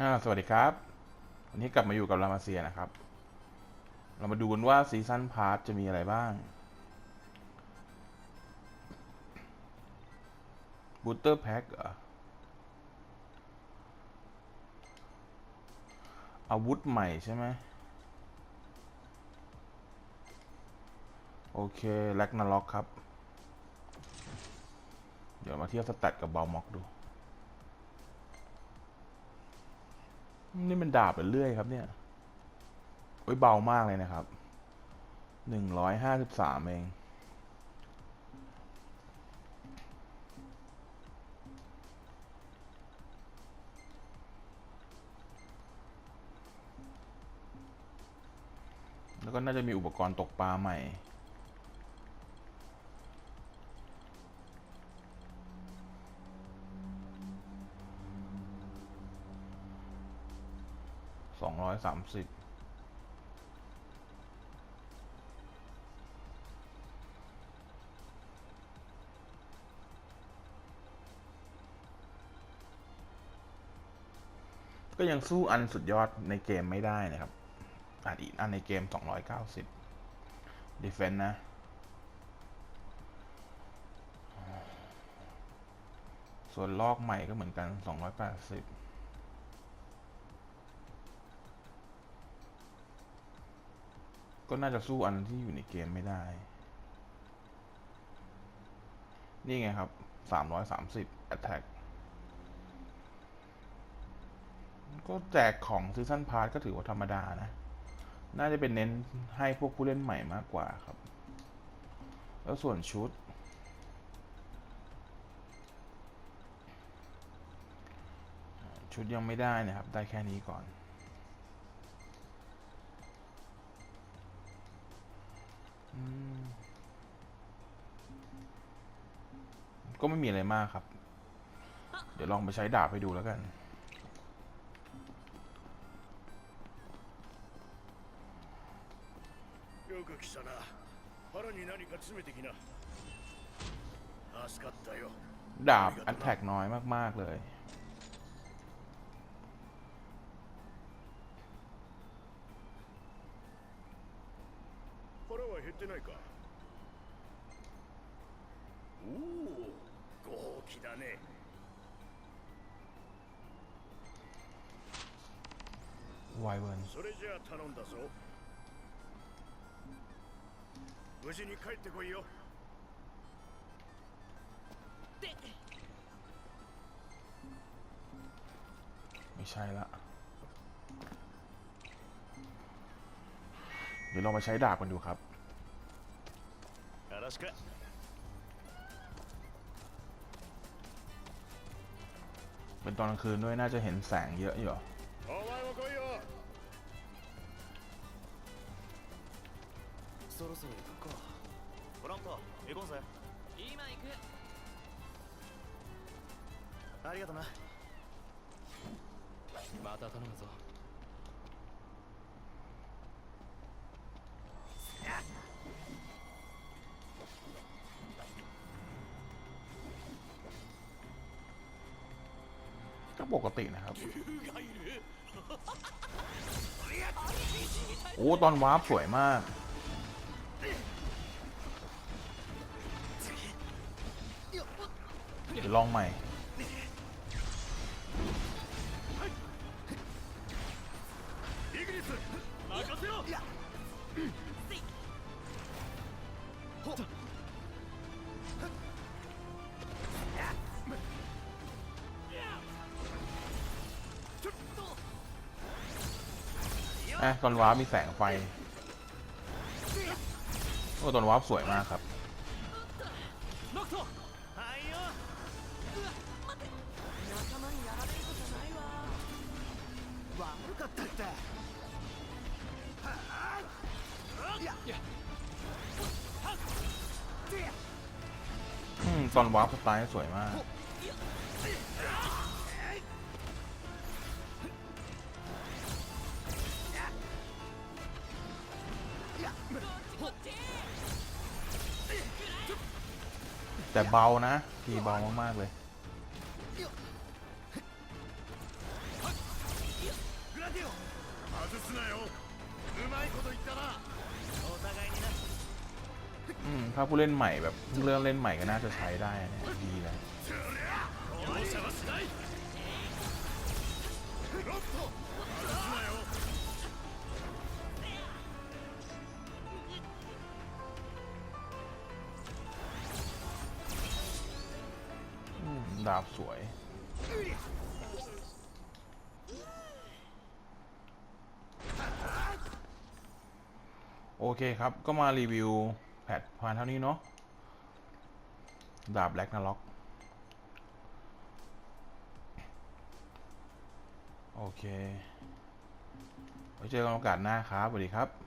อ่าสวัสดีครับ วันนี้กลับมาอยู่กับรามาเซียนะครับ เรามาดูกันว่าซีซั่นพาร์ทจะมีอะไรบ้าง บูตเตอร์แพ็คอาวุธใหม่ใช่ไหม โอเคแลกนาล็อกครับ เดี๋ยวมาเทียบสแตทกับบอลม็อกดู นี่มันดาบหรือเลื่อยครับเนี่ยโอ้ยเบามากเลยนะครับ หนึ่งร้อยห้าสิบสามเอง แล้วก็น่าจะมีอุปกรณ์ตกปลาใหม่ องร้อยสามสิบก็ยังสู้อันสุดยอดในเกมไม่ได้นะครับอันอีกอันในเกม 290 Defense นะ ส่วนลอกใหม่ก็เหมือนกัน 280 ก็น่าจะสู้อันที่อยู่ในเกมไม่ได้ นี่ไงครับ 330 Attack ก็แจกของซีซันพาร์ทก็ถือว่าธรรมดานะ น่าจะเป็นเน้นให้พวกผู้เล่นใหม่มากกว่าครับ แล้วส่วนชุด ชุดยังไม่ได้นะครับ ได้แค่นี้ก่อน อืม ก็ไม่มีอะไรมากครับ เดี๋ยวลองไปใช้ดาบให้ดูแล้วกัน よく来たな腹に何か詰めてきな助かったよ ดาบอัตแทกน้อยมาก ๆ เลย 減ってないかおお豪気だね ไวเวิร์น それじゃあ頼んだぞ無事に帰ってこいよ ไม่ใช่ละ เดี๋ยวลองมาใช้ดาบกันดูครับ よろしく เป็นตอนกลางคืนด้วยน่าจะเห็นแสงเยอะอยู่ お前も来いよそろそろ行くかブラント行こうぜ今行くありがとなまた頼むぞ ปกตินะครับ โอ้ ตอนวาร์ปสวยมาก เดี๋ยวลองใหม่ อะตอนวาร์ปมีแสงไฟ โอ้ตอนวาร์ปสวยมากครับ อืม ตอนวาร์ปสไตล์สวยมาก แต่เบานะ ตีเบามาก ๆ เลย อืม ถ้าผู้เล่นใหม่แบบเริ่มเล่นใหม่ก็น่าจะใช้ได้ดีเลย ดาบสวย โอเคครับ ก็มารีวิว แพทผ่านเท่านี้เนาะ ดาบแบล็กนาล็อก โอเคไว้เจอกันโอกาสหน้าครับ สวัสดีครับ